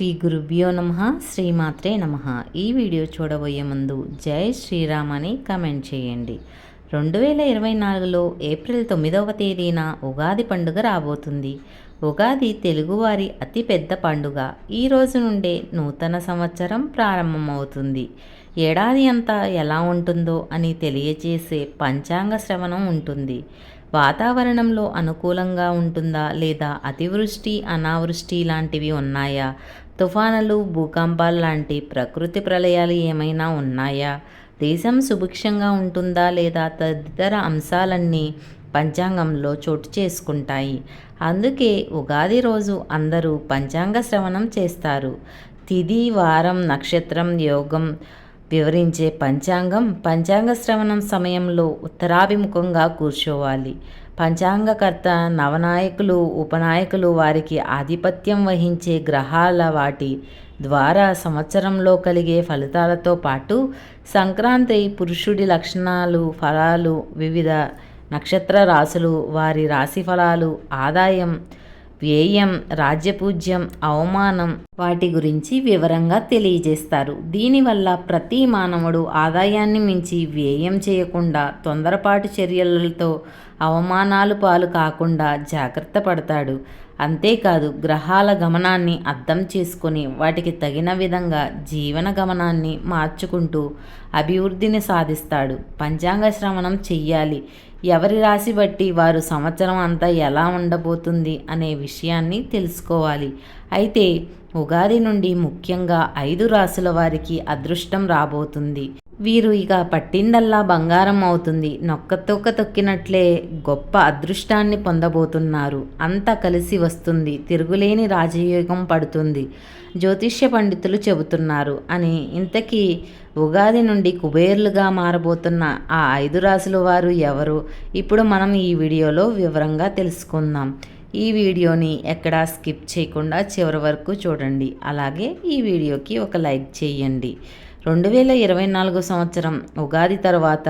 శ్రీ గురుభ్యో నమ శ్రీమాత్రే నమ. ఈ వీడియో చూడబోయే ముందు జై శ్రీరామ్ అని కామెంట్ చేయండి. రెండు వేల ఇరవై నాలుగులో ఏప్రిల్ తొమ్మిదవ తేదీన ఉగాది పండుగ రాబోతుంది. ఉగాది తెలుగువారి అతిపెద్ద పండుగ. ఈ రోజు నుండే నూతన సంవత్సరం ప్రారంభమవుతుంది. ఏడాది అంతా ఎలా ఉంటుందో అని తెలియజేసే పంచాంగ శ్రవణం ఉంటుంది. వాతావరణంలో అనుకూలంగా ఉంటుందా లేదా అతివృష్టి అనావృష్టి లాంటివి ఉన్నాయా? తుఫానులు భూకంపాలు లాంటి ప్రకృతి ప్రళయాలు ఏమైనా ఉన్నాయా? దేశం సుభిక్షంగా ఉంటుందా లేదా తదితర అంశాలన్నీ పంచాంగంలో చోటు చేసుకుంటాయి. అందుకే ఉగాది రోజు అందరూ పంచాంగ శ్రవణం చేస్తారు. తిది వారం నక్షత్రం యోగం వివరించే పంచాంగం పంచాంగ శ్రవణం సమయంలో ఉత్తరాభిముఖంగా కూర్చోవాలి. పంచాంగకర్త నవనాయకులు ఉపనాయకులు వారికి ఆధిపత్యం వహించే గ్రహాల వాటి ద్వారా సంవత్సరంలో కలిగే ఫలితాలతో పాటు సంక్రాంతి పురుషుడి లక్షణాలు ఫలాలు వివిధ నక్షత్ర రాశులు వారి రాశి ఫలాలు ఆదాయం వ్యయం రాజ్యపూజ్యం అవమానం వాటి గురించి వివరంగా తెలియజేస్తారు. దీనివల్ల ప్రతి మానవుడు ఆదాయాన్ని మించి వ్యయం చేయకుండా తొందరపాటు చర్యలతో అవమానాలు పాలు కాకుండా జాగ్రత్త పడతాడు. అంతేకాదు గ్రహాల గమనాన్ని అర్థం చేసుకొని వాటికి తగిన విధంగా జీవన గమనాన్ని మార్చుకుంటూ అభివృద్ధిని సాధిస్తాడు. పంచాంగ శ్రవణం చెయ్యాలి. ఎవరి రాశి బట్టి వారు సంవత్సరం అంతా ఎలా ఉండబోతుంది అనే విషయాన్ని తెలుసుకోవాలి. అయితే ఉగాది నుండి ముఖ్యంగా ఐదు రాసుల వారికి అదృష్టం రాబోతుంది. వీరు ఇక పట్టిందల్లా బంగారం అవుతుంది. నొక్కతొక్క తొక్కినట్లే గొప్ప అదృష్టాన్ని పొందబోతున్నారు. అంతా కలిసి వస్తుంది. తిరుగులేని రాజయోగం పడుతుంది. జ్యోతిష్య పండితులు చెబుతున్నారు అని ఇంతకీ ఉగాది నుండి కుబేర్లుగా మారబోతున్న ఆ ఐదు రాసుల వారు ఎవరు? ఇప్పుడు మనం ఈ వీడియోలో వివరంగా తెలుసుకుందాం. ఈ వీడియోని ఎక్కడా స్కిప్ చేయకుండా చివరి వరకు చూడండి. అలాగే ఈ వీడియోకి ఒక లైక్ చేయండి. రెండు వేల ఇరవై నాలుగు సంవత్సరం ఉగాది తర్వాత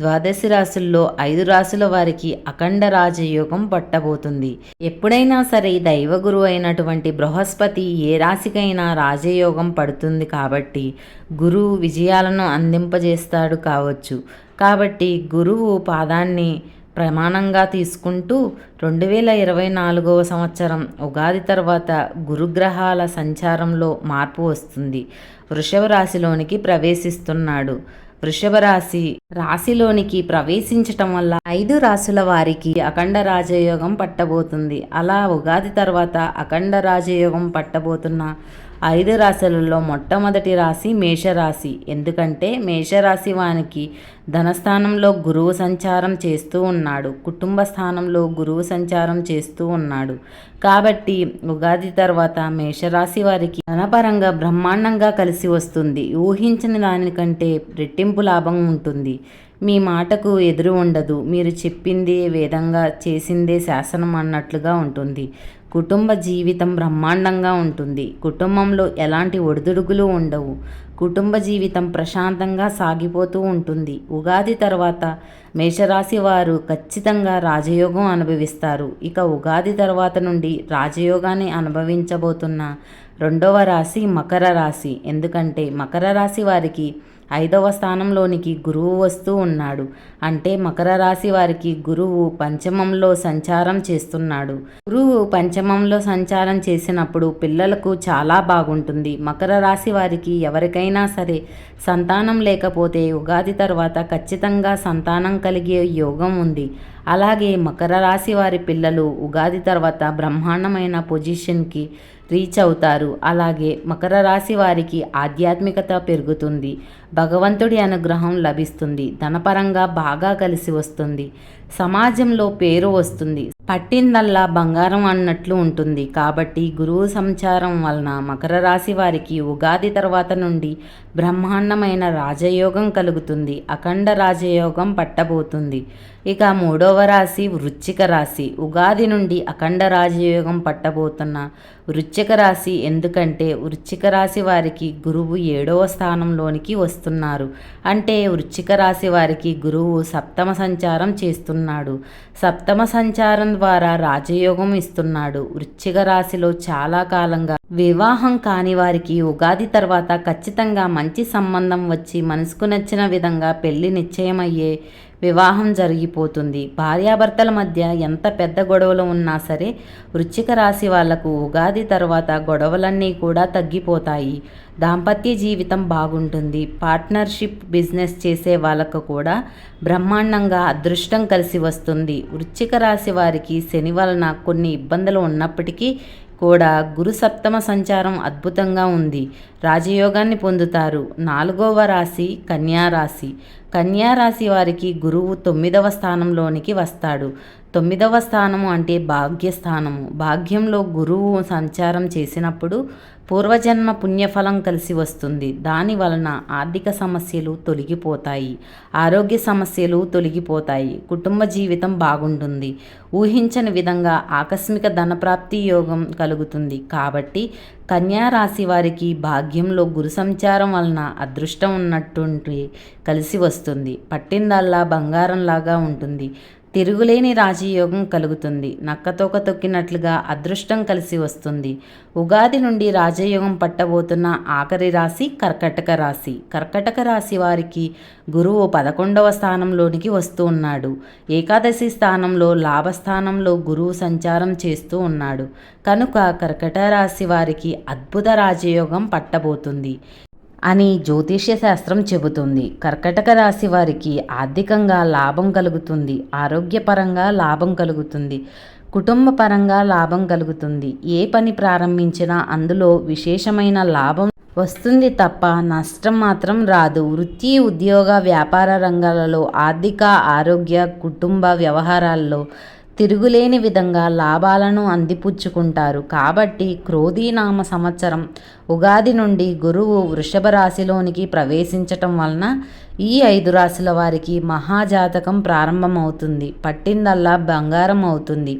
ద్వాదశి రాశుల్లో ఐదు రాశుల వారికి అఖండ రాజయోగం పట్టబోతుంది. ఎప్పుడైనా సరే దైవగురు అయినటువంటి బృహస్పతి ఏ రాశికైనా రాజయోగం పడుతుంది కాబట్టి గురువు విజయాలను అందింపజేస్తాడు కావచ్చు. కాబట్టి గురువు పాదాన్ని ప్రమాణంగా తీసుకుంటూ రెండు వేల ఇరవై నాలుగవ సంవత్సరం ఉగాది తర్వాత గురుగ్రహాల సంచారంలో మార్పు వస్తుంది. వృషభ రాశిలోనికి ప్రవేశిస్తున్నాడు. వృషభ రాశి రాశిలోనికి ప్రవేశించటం వల్ల ఐదు రాశుల వారికి అఖండ రాజయోగం పట్టబోతుంది. అలా ఉగాది తర్వాత అఖండ రాజయోగం పట్టబోతున్న ఐదు రాశులలో మొట్టమొదటి రాశి మేషరాశి. ఎందుకంటే మేషరాశి వానికి ధనస్థానంలో గురువు సంచారం చేస్తూ ఉన్నాడు. కుటుంబ స్థానంలో గురువు సంచారం చేస్తూ ఉన్నాడు. కాబట్టి ఉగాది తర్వాత మేషరాశి వారికి ధనపరంగా బ్రహ్మాండంగా కలిసి వస్తుంది. ఊహించిన దానికంటే రెట్టింపు లాభం ఉంటుంది. మీ మాటకు ఎదురు ఉండదు. మీరు చెప్పింది వేదంగా చేసిందే శాసనం అన్నట్లుగా ఉంటుంది. కుటుంబ జీవితం బ్రహ్మాండంగా ఉంటుంది. కుటుంబంలో ఎలాంటి ఒడిదుడుగులు ఉండవు. కుటుంబ జీవితం ప్రశాంతంగా సాగిపోతూ ఉంటుంది. ఉగాది తర్వాత మేషరాశి వారు ఖచ్చితంగా రాజయోగం అనుభవిస్తారు. ఇక ఉగాది తర్వాత నుండి రాజయోగాన్ని అనుభవించబోతున్న రెండవ రాశి మకర రాశి. ఎందుకంటే మకర రాశి వారికి ఐదవ స్థానంలోనికి గురువు వస్తూ ఉన్నాడు. అంటే మకర రాశి వారికి గురువు పంచమంలో సంచారం చేస్తున్నాడు. గురువు పంచమంలో సంచారం చేసినప్పుడు పిల్లలకు చాలా బాగుంటుంది. మకర రాశి వారికి ఎవరికైనా సరే సంతానం లేకపోతే ఉగాది తర్వాత ఖచ్చితంగా సంతానం కలిగే యోగం ఉంది. అలాగే మకర రాశి వారి పిల్లలు ఉగాది తర్వాత బ్రహ్మాండమైన పొజిషన్కి రీచ్ అవుతారు. అలాగే మకర రాశి వారికి ఆధ్యాత్మికత పెరుగుతుంది. భగవంతుడి అనుగ్రహం లభిస్తుంది. ధనపరంగా బాగా కలిసి వస్తుంది. సమాజంలో పేరు వస్తుంది. పట్టిందల్లా బంగారం అన్నట్లు ఉంటుంది. కాబట్టి గురువు సంచారం వలన మకర రాశి వారికి ఉగాది తర్వాత నుండి బ్రహ్మాండమైన రాజయోగం కలుగుతుంది. అఖండ రాజయోగం పట్టబోతుంది. ఇక మూడవ రాశి వృచ్చిక రాశి. ఉగాది నుండి అఖండ రాజయోగం పట్టబోతున్న వృచ్చిక రాశి ఎందుకంటే వృచ్చిక రాశి వారికి గురువు ఏడవ స్థానంలోనికి వస్తున్నారు. అంటే వృచ్చిక రాశి వారికి గురువు సప్తమ సంచారం చేస్తున్నాడు. సప్తమ సంచారం ద్వారా రాజయోగం ఇస్తున్నాడు. వృచ్చిక రాశిలో చాలా కాలంగా వివాహం కాని వారికి ఉగాది తర్వాత ఖచ్చితంగా మంచి సంబంధం వచ్చి మనసుకు నచ్చిన విధంగా పెళ్ళి నిశ్చయమయ్యే వివాహం జరిగిపోతుంది. భార్యాభర్తల మధ్య ఎంత పెద్ద గొడవలు ఉన్నా సరే వృశ్చిక రాశి వాళ్ళకు ఉగాది తర్వాత గొడవలన్నీ కూడా తగ్గిపోతాయి. దాంపత్య జీవితం బాగుంటుంది. పార్ట్నర్షిప్ బిజినెస్ చేసే వాళ్ళకు కూడా బ్రహ్మాండంగా అదృష్టం కలిసి వస్తుంది. వృశ్చిక రాశి వారికి శని వలన కొన్ని ఇబ్బందులు ఉన్నప్పటికీ కూడా గురు సప్తమ సంచారం అద్భుతంగా ఉంది. రాజయోగాన్ని పొందుతారు. నాలుగవ రాశి కన్యారాశి కన్యారాశి వారికి గురువు తొమ్మిదవ స్థానంలోనికి వస్తాడు. తొమ్మిదవ స్థానము అంటే భాగ్యస్థానము. భాగ్యంలో గురువు సంచారం చేసినప్పుడు పూర్వజన్మ పుణ్యఫలం కలిసి వస్తుంది. దాని వలన ఆర్థిక సమస్యలు తొలగిపోతాయి. ఆరోగ్య సమస్యలు తొలగిపోతాయి. కుటుంబ జీవితం బాగుంటుంది. ఊహించని విధంగా ఆకస్మిక ధనప్రాప్తి యోగం కలుగుతుంది. కాబట్టి కన్యా రాశి వారికి భాగ్యంలో గురు సంచారం వలన అదృష్టం ఉన్నట్టుంటి కలిసి వస్తుంది. పట్టిందల్లా బంగారంలాగా ఉంటుంది. తిరుగులేని రాజయోగం కలుగుతుంది. నక్కతోక తొక్కినట్లుగా అదృష్టం కలిసి వస్తుంది. ఉగాది నుండి రాజయోగం పట్టబోతున్న ఆఖరి రాశి కర్కటక రాశి. కర్కటక రాశి వారికి గురువు పదకొండవ స్థానంలోనికి వస్తూ ఉన్నాడు. ఏకాదశి స్థానంలో లాభస్థానంలో గురువు సంచారం చేస్తూ ఉన్నాడు. కనుక కర్కట రాశి వారికి అద్భుత రాజయోగం పట్టబోతుంది. అని జ్యోతిష్య శాస్త్రం చెబుతుంది. కర్కటక రాశి వారికి ఆర్థికంగా లాభం కలుగుతుంది. ఆరోగ్యపరంగా లాభం కలుగుతుంది. కుటుంబ పరంగా లాభం కలుగుతుంది. ఏ పని ప్రారంభించినా అందులో విశేషమైన లాభం వస్తుంది తప్ప నష్టం మాత్రం రాదు. వృత్తి ఉద్యోగ వ్యాపార రంగాలలో ఆర్థిక ఆరోగ్య కుటుంబ వ్యవహారాల్లో తిరుగులేని విధంగా లాభాలను అందిపుచ్చుకుంటారు. కాబట్టి క్రోధీనామ సంవత్సరం ఉగాది నుండి గురువు వృషభ రాశిలోనికి ప్రవేశించటం వలన ఈ ఐదు రాశుల వారికి మహాజాతకం ప్రారంభమవుతుంది. పట్టిందల్లా బంగారం అవుతుంది.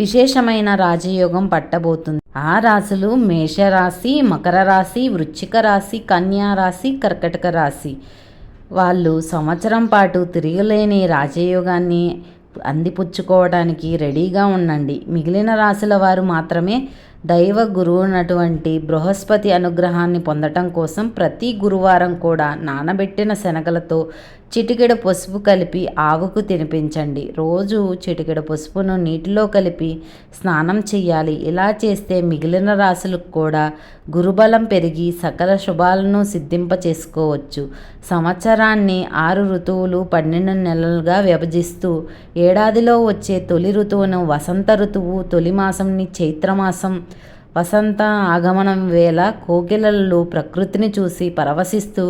విశేషమైన రాజయోగం పట్టబోతుంది. ఆ రాశులు మేషరాశి మకర రాశి వృచ్చిక రాశి కన్యా రాశి కర్కటక రాశి. వాళ్ళు సంవత్సరం పాటు తిరగలేని రాజయోగాన్ని అందిపుచ్చుకోవడానికి రెడీగా ఉండండి. మిగిలిన రాశుల వారు మాత్రమే దైవ గురువునటువంటి బృహస్పతి అనుగ్రహాన్ని పొందటం కోసం ప్రతి గురువారం కూడా నానబెట్టిన శనగలతో చిటికెడ పసుపు కలిపి ఆవుకు తినిపించండి. రోజు చిటికెడ పసుపును నీటిలో కలిపి స్నానం చేయాలి ఇలా చేస్తే మిగిలిన రాశులకు కూడా గురుబలం పెరిగి సకల శుభాలను సిద్ధింప చేసుకోవచ్చు సంవత్సరాన్ని ఆరు ఋతువులు పన్నెండు నెలలుగా విభజిస్తూ ఏడాదిలో వచ్చే తొలి ఋతువును వసంత ఋతువు తొలి మాసంని చైత్రమాసం వసంత ఆగమనం వేళ కోకిలలు ప్రకృతిని చూసి పరవశిస్తూ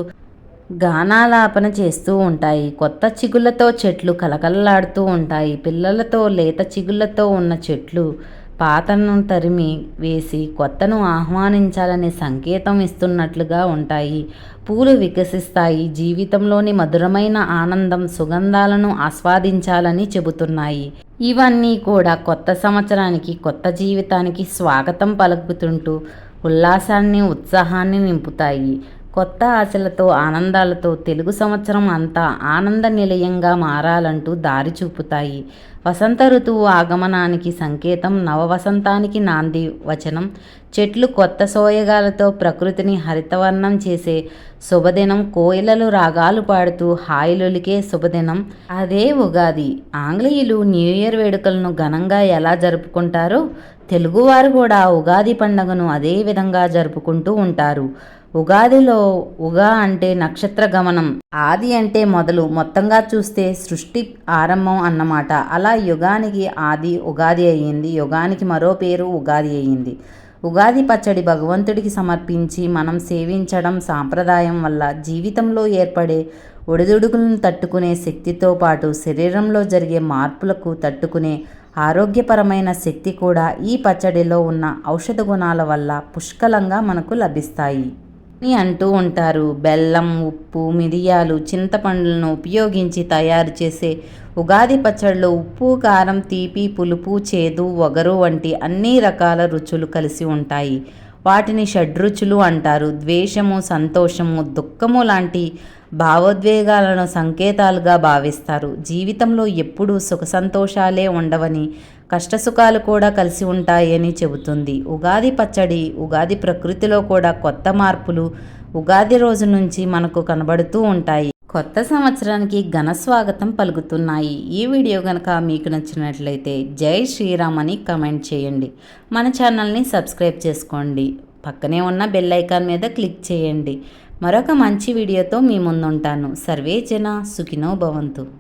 గానాలాపన చేస్తూ ఉంటాయి. కొత్త చిగుళ్ళతో చెట్లు కలకలలాడుతూ ఉంటాయి. పిల్లలతో లేత చిగుళ్ళతో ఉన్న చెట్లు పాతను తరిమి వేసి కొత్తను ఆహ్వానించాలనే సంకేతం ఇస్తున్నట్లుగా ఉంటాయి. పూలు వికసిస్తాయి. జీవితంలోని మధురమైన ఆనందం సుగంధాలను ఆస్వాదించాలని చెబుతున్నాయి. ఇవన్నీ కూడా కొత్త సంవత్సరానికి కొత్త జీవితానికి స్వాగతం పలుకుతుంటూ ఉల్లాసాన్ని ఉత్సాహాన్ని నింపుతాయి. కొత్త ఆశలతో ఆనందాలతో తెలుగు సంవత్సరం అంతా ఆనంద నిలయంగా మారాలంటూ దారి చూపుతాయి. వసంత ఋతువు ఆగమనానికి సంకేతం నవవసంతానికి నాంది వచనం. చెట్లు కొత్త సోయగాలతో ప్రకృతిని హరితవర్ణం చేసే శుభదినం. కోయిలలు రాగాలు పాడుతూ హాయిలొలికే శుభదినం. అదే ఉగాది. ఆంగ్లేయులు న్యూ ఇయర్ వేడుకలను ఘనంగా ఎలా జరుపుకుంటారో తెలుగువారు కూడా ఉగాది పండుగను అదే విధంగా జరుపుకుంటూ ఉంటారు. ఉగాదిలో ఉగా అంటే నక్షత్ర గమనం. ఆది అంటే మొదలు. మొత్తంగా చూస్తే సృష్టి ఆరంభం అన్నమాట. అలా యుగానికి ఆది ఉగాది అయ్యింది. యుగానికి మరో పేరు ఉగాది అయ్యింది. ఉగాది పచ్చడి భగవంతుడికి సమర్పించి మనం సేవించడం సాంప్రదాయం వల్ల జీవితంలో ఏర్పడే ఒడిదుడుకులను తట్టుకునే శక్తితో పాటు శరీరంలో జరిగే మార్పులకు తట్టుకునే ఆరోగ్యపరమైన శక్తి కూడా ఈ పచ్చడిలో ఉన్న ఔషధ గుణాల వల్ల పుష్కలంగా మనకు లభిస్తాయి. అని అంటూ ఉంటారు. బెల్లం ఉప్పు మిరియాలు చింతపండులను ఉపయోగించి తయారు చేసే ఉగాది పచ్చడిలో ఉప్పు కారం తీపి పులుపు చేదు వగరు వంటి అన్ని రకాల రుచులు కలిసి ఉంటాయి. వాటిని షడ్రుచులు అంటారు. ద్వేషము సంతోషము దుఃఖము లాంటి భావోద్వేగాలను సంకేతాలుగా భావిస్తారు. జీవితంలో ఎప్పుడూ సుఖ సంతోషాలే ఉండవని కష్టసుఖాలు కూడా కలిసి ఉంటాయని చెబుతుంది. ఉగాది పచ్చడి ఉగాది ప్రకృతిలో కూడా కొత్త మార్పులు ఉగాది రోజు నుంచి మనకు కనబడుతూ ఉంటాయి. కొత్త సంవత్సరానికి ఘన స్వాగతం పలుకుతున్నాయి. ఈ వీడియో కనుక మీకు నచ్చినట్లయితే జై శ్రీరామ్ అని కమెంట్ చేయండి. మన ఛానల్ని సబ్స్క్రైబ్ చేసుకోండి. పక్కనే ఉన్న బెల్ ఐకాన్ మీద క్లిక్ చేయండి. మరొక మంచి వీడియోతో మీ ముందుంటాను. సర్వే జన సుఖినో భవంతు.